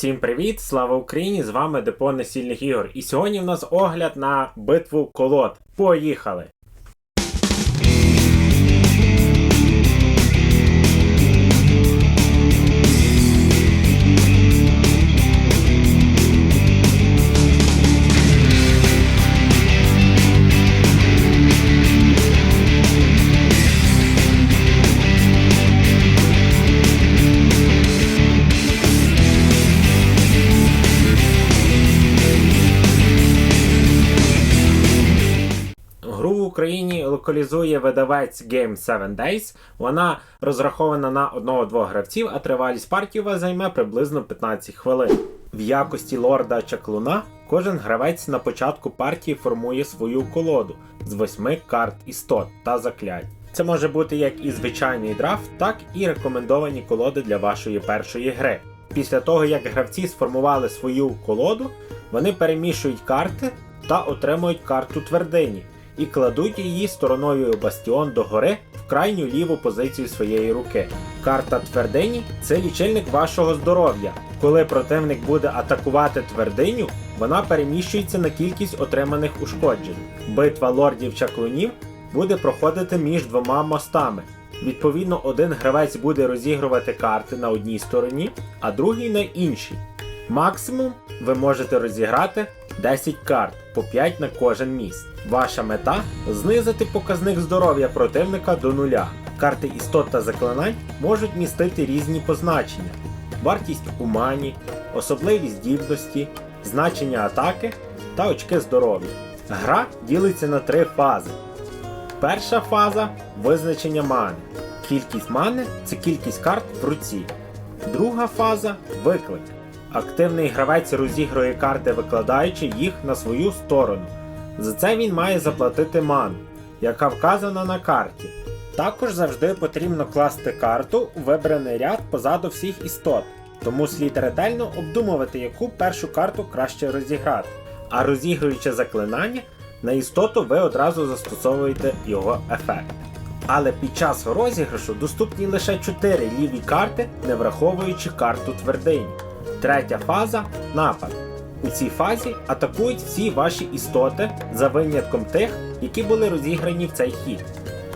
Всім привіт! Слава Україні! З вами Депо Несільних ігор. І сьогодні в нас огляд на битву колод. Поїхали! Локалізує видавець Game 7 Days. Вона розрахована на одного-двох гравців, а тривалість партії у вас займе приблизно 15 хвилин. В якості лорда чаклуна кожен гравець на початку партії формує свою колоду з восьми карт істот та заклять. Це може бути як і звичайний драфт, так і рекомендовані колоди для вашої першої гри. Після того, як гравці сформували свою колоду, вони перемішують карти та отримують карту твердині і кладуть її стороною бастіон догори в крайню ліву позицію своєї руки. Карта твердині це лічильник вашого здоров'я. Коли противник буде атакувати твердиню, вона переміщується на кількість отриманих ушкоджень. Битва лордів чаклунів буде проходити між двома мостами. Відповідно, один гравець буде розігрувати карти на одній стороні, а другий на іншій. Максимум ви можете розіграти 10 карт по 5 на кожен міст. Ваша мета знизити показник здоров'я противника до нуля. Карти істот та заклинань можуть містити різні позначення: вартість у мані, особливі здібності, значення атаки та очки здоров'я. Гра ділиться на три фази. Перша фаза визначення мани. Кількість мани це кількість карт в руці. Друга фаза виклик. Активний гравець розігрує карти, викладаючи їх на свою сторону. За це він має заплатити ману, яка вказана на карті. Також завжди потрібно класти карту у вибраний ряд позаду всіх істот, тому слід ретельно обдумувати, яку першу карту краще розіграти. А розігруючи заклинання, на істоту ви одразу застосовуєте його ефект. Але під час розіграшу доступні лише 4 ліві карти, не враховуючи карту твердині. Третя фаза напад. У цій фазі атакують всі ваші істоти за винятком тих, які були розіграні в цей хід.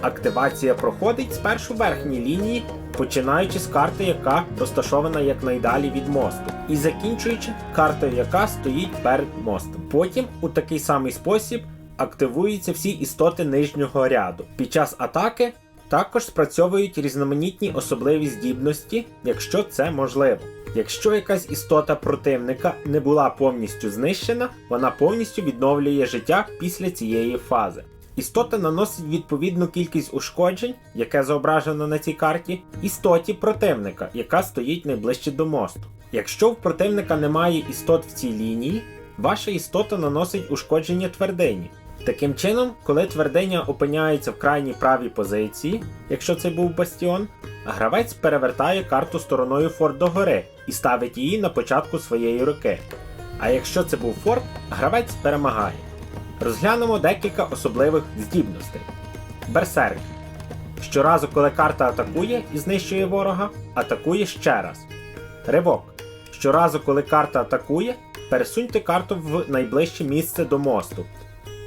Активація проходить спершу верхній лінії, починаючи з карти, яка розташована якнайдалі від мосту, і закінчуючи картою, яка стоїть перед мостом. Потім у такий самий спосіб активуються всі істоти нижнього ряду. Під час атаки також спрацьовують різноманітні особливі здібності, якщо це можливо. Якщо якась істота противника не була повністю знищена, вона повністю відновлює життя після цієї фази. Істота наносить відповідну кількість ушкоджень, яке зображено на цій карті, істоті противника, яка стоїть найближче до мосту. Якщо в противника немає істот в цій лінії, ваша істота наносить ушкодження твердині. Таким чином, коли твердиня опиняється в крайній правій позиції, якщо це був бастіон, гравець перевертає карту стороною форт догори і ставить її на початку своєї руки. А якщо це був форт, гравець перемагає. Розглянемо декілька особливих здібностей. Берсерк. Щоразу, коли карта атакує і знищує ворога, атакує ще раз. Ривок. Щоразу, коли карта атакує, пересуньте карту в найближче місце до мосту.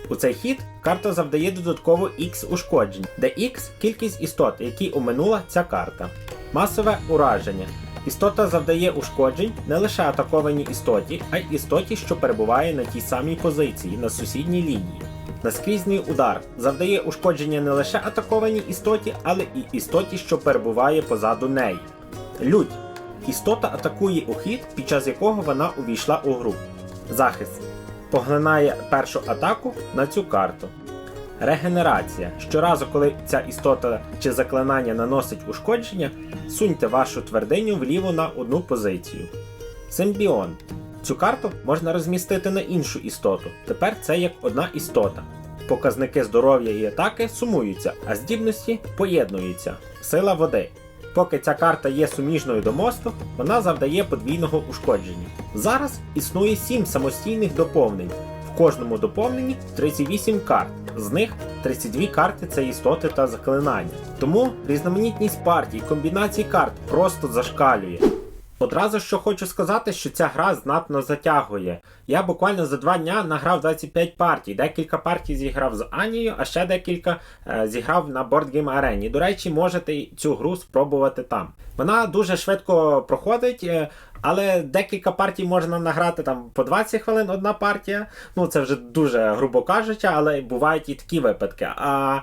У цей хід карта завдає додатково X ушкоджень, де X кількість істот, які оминула ця карта. Масове ураження. Істота завдає ушкоджень не лише атакованій істоті, а й істоті, що перебуває на тій самій позиції на сусідній лінії. Наскрізний удар завдає ушкодження не лише атакованій істоті, але і істоті, що перебуває позаду неї. Лють. Істота атакує у хід, під час якого вона увійшла у гру. Захист поглинає першу атаку на цю карту. Регенерація. Щоразу, коли ця істота чи заклинання наносить ушкодження, суньте вашу твердиню вліво на одну позицію. Симбіон. Цю карту можна розмістити на іншу істоту. Тепер це як одна істота. Показники здоров'я і атаки сумуються, а здібності поєднуються. Сила води. Поки ця карта є суміжною до мосту, вона завдає подвійного ушкодження. Зараз існує 7 самостійних доповнень. В кожному доповненні 38 карт, з них 32 карти це істоти та заклинання. Тому різноманітність партій, комбінацій карт просто зашкалює. Одразу що хочу сказати, що ця гра знатно затягує. Я буквально за два дня награв 25 партій. Декілька партій зіграв з Анією, а ще декілька е, зіграв на Board Game Arena. До речі, можете цю гру спробувати там. Вона дуже швидко проходить, е, але декілька партій можна награти там по 20 хвилин одна партія. Ну це вже дуже грубо кажучи, але бувають і такі випадки. А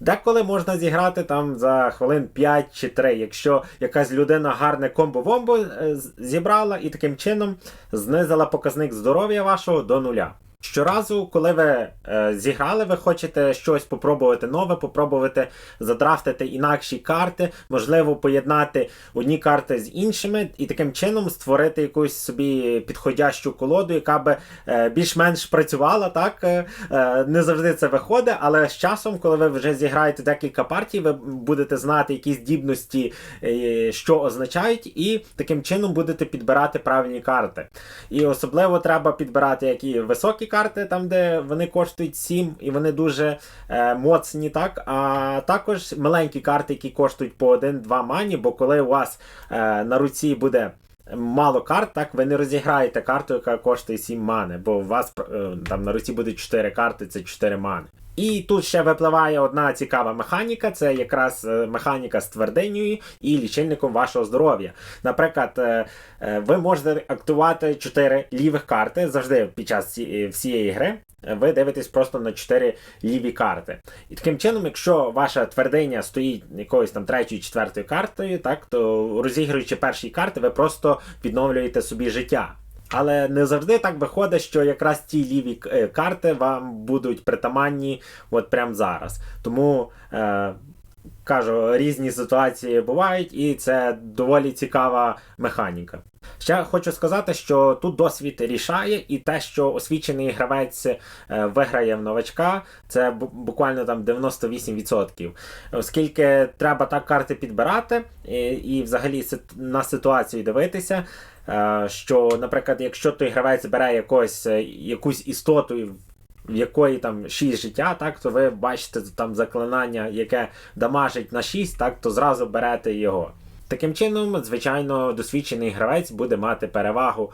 Деколи можна зіграти там за хвилин 5 чи 3, якщо якась людина гарне комбо-вомбо е, зібрала і таким чином знизила показник здоров'я вашого до нуля. Щоразу, коли ви е, зіграли, ви хочете щось попробувати нове, попробувати задрафтити інакші карти, можливо, поєднати одні карти з іншими, і таким чином створити якусь собі підходящу колоду, яка би е, більш-менш працювала. Так Е, е, не завжди це виходить, але з часом, коли ви вже зіграєте декілька партій, ви будете знати які здібності, е, що означають, і таким чином будете підбирати правильні карти. І особливо треба підбирати які високі карти, там де вони коштують 7 і вони дуже е, моцні, так. А також маленькі карти, які коштують по 1-2 мані, бо коли у вас е, на руці буде. Мало карт, так ви не розіграєте карту, яка коштує 7 мани, бо у вас е, там на руці буде 4 карти, це 4 мани. І тут ще випливає одна цікава механіка: це якраз е, механіка з твердинею і лічильником вашого здоров'я. Наприклад, е, е, ви можете активувати 4 лівих карти завжди під час всієї гри. Ви дивитесь просто на 4 ліві карти. І таким чином, якщо ваша твердиня стоїть якоюсь там третьою, четвертою картою, так то розігруючи перші карти, ви просто відновлюєте собі життя. Але не завжди так виходить, що якраз ті ліві е, карти вам будуть притаманні от прямо зараз. Тому е, кажу, різні ситуації бувають, і це доволі цікава механіка. Ще хочу сказати, що тут досвід рішає, і те, що освічений гравець е, виграє в новачка, це буквально там 98%. Оскільки треба так карти підбирати і, і взагалі на ситуацію дивитися. Е, Що, наприклад, якщо той гравець бере якось, е, якусь істоту, в якої там 6 життя, так, то ви бачите там заклинання, яке дамажить на 6, так, то зразу берете його. Таким чином, звичайно, досвідчений гравець буде мати перевагу,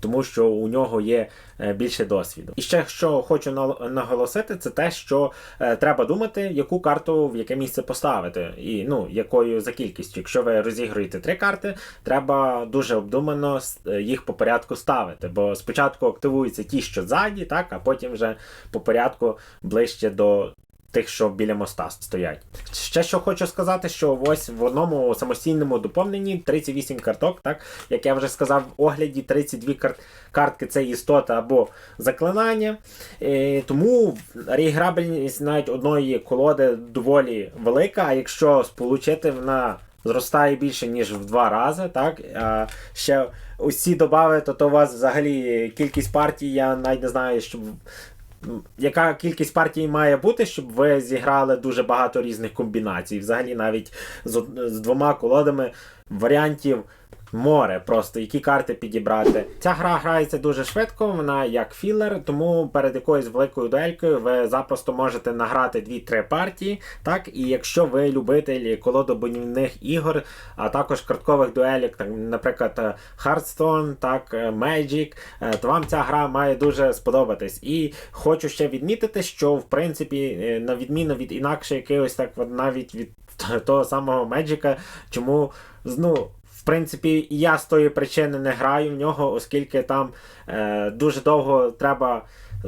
тому що у нього є е, більше досвіду. І ще що хочу на- наголосити, це те, що е, треба думати, яку карту в яке місце поставити, і ну якою за кількістю. Якщо ви розігруєте три карти, треба дуже обдумано е, їх по порядку ставити. Бо спочатку активуються ті, що ззаді, так, а потім вже по порядку ближче до тих, що біля моста стоять. Ще що хочу сказати, що ось в одному самостійному доповненні 38 карток, так як я вже сказав, в огляді 32 кар- картки це істота або заклинання. Е, тому реіграбельність навіть одної колоди доволі велика, а якщо сполучити вона. Зростає більше, ніж в два рази, так? А ще усі додати, то, то у вас взагалі кількість партій, я навіть не знаю, щоб яка кількість партій має бути, щоб ви зіграли дуже багато різних комбінацій. Взагалі, навіть з, з двома колодами варіантів море, просто які карти підібрати. Ця гра грається дуже швидко, вона як філер, тому перед якоюсь великою дуелькою ви запросто можете награти 2-3 партії. Так, і якщо ви любитель колодобудівних ігор, а також карткових дуелік, так, наприклад, е, Hearthstone, так, е, Magic, е, то вам ця гра має дуже сподобатись. І хочу ще відмітити, що в принципі, на відміну від інакше якогось так, навіть від того самого Magic, чому ну. В принципі, і я з тої причини не граю в нього, оскільки там е, дуже довго треба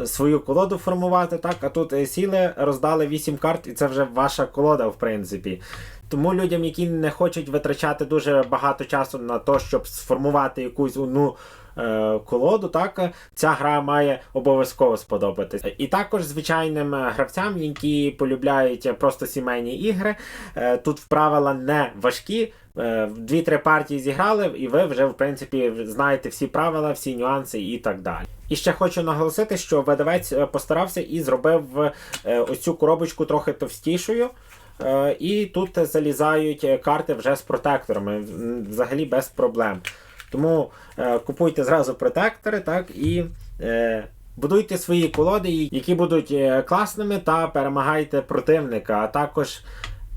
свою колоду формувати, так, а тут е, сіли, роздали 8 карт, і це вже ваша колода, в принципі. Тому людям, які не хочуть витрачати дуже багато часу на те, щоб сформувати якусь одну е, колоду, так, ця гра має обов'язково сподобатись. І також звичайним гравцям, які полюбляють просто сімейні ігри, е, тут правила не важкі. Е, Дві-три партії зіграли, і ви вже, в принципі, знаєте всі правила, всі нюанси і так далі. І ще хочу наголосити, що видавець е, постарався і зробив е, ось цю коробочку трохи товстішою. І тут залізають карти вже з протекторами, взагалі без проблем. Тому купуйте зразу протектори, так, і будуйте свої колоди, які будуть класними та перемагайте противника. А також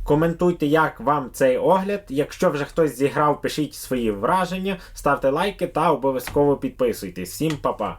Коментуйте, як вам цей огляд. Якщо вже хтось зіграв, пишіть свої враження, ставте лайки та обов'язково підписуйтесь. Всім па-па!